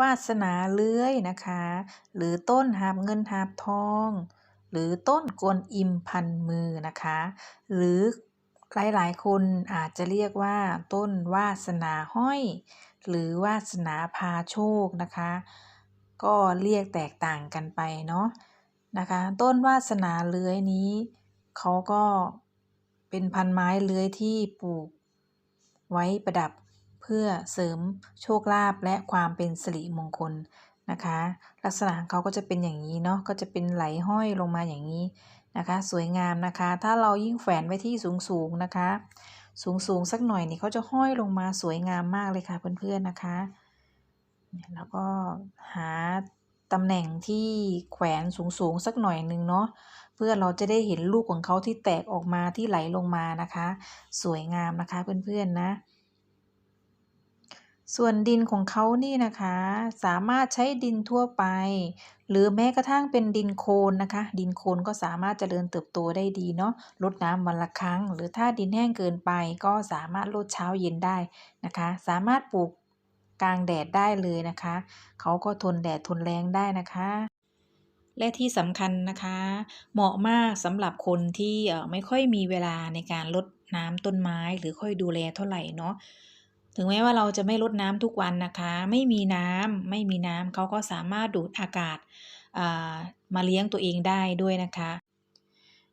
วาสนาเลื้อยนะคะ หรือต้นหาบเงินหาบทอง หรือต้นกวนอิมพันมือนะคะ หรือหลายๆ คนอาจจะเรียกว่า ต้นวาสนาห้อย หรือวาสนาพาโชคนะคะ ก็เรียกแตกต่างกันไปเนาะนะคะ ต้นวาสนาเลื้อยนี้เขาก็เป็นพันไม้เลื้อยที่ปลูกไว้ประดับ เพื่อเสริมโชคลาภและความเป็นสิริมงคลนะคะ ลักษณะของเขาก็จะเป็นอย่างนี้เนาะก็จะเป็นไหลห้อยลงมาอย่างนี้นะคะ สวยงามนะคะ ถ้าเรายิ่งแฝนไว้ที่สูงๆนะคะ สูงๆสักหน่อยนี่เขาจะห้อยลงมาสวยงามมากเลยค่ะเพื่อนๆนะคะแล้วก็หาตำแหน่งที่แขวนสูงๆสักหน่อยหนึ่งเนาะเพื่อเราจะได้เห็นลูกของเขาที่แตกออกมาที่ไหลลงมานะคะ สวยงามนะคะเพื่อนๆนะ ส่วนดินของเขานี่นะคะ สามารถใช้ดินทั่วไป หรือแม้กระทั่งเป็นดินโคลนนะคะ ดินโคลนก็สามารถเจริญเติบโตได้ดีเนาะรดน้ำวันละครั้ง หรือถ้าดินแห้งเกินไปก็สามารถรดเช้าเย็นได้นะคะ สามารถปลูกกลางแดดได้เลยนะคะ เขาก็ทนแดดทนแรงได้นะคะและที่สำคัญนะคะ เหมาะมากสำหรับคนที่ไม่ค่อยมีเวลาในการรดน้ำต้นไม้หรือค่อยดูแลเท่าไหร่เนาะ ถึงแม้ว่าเราจะไม่รดน้ำทุกวันนะคะ ไม่มีน้ำไม่มีน้ำเขาก็สามารถดูดอากาศามาเลี้ยงตัวเองได้ด้วยนะคะ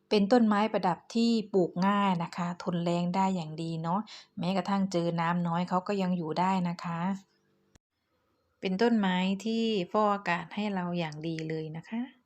เป็นต้นไม้ประดับที่ปลูกง่ายนะคะ ทนแรงได้อย่างดีเนาะแม้กระทั่งเจอน้ำน้อยเขาก็ยังอยู่ได้นะคะ เป็นต้นไม้ที่ฟอกอากาศให้เราอย่างดีเลยนะคะ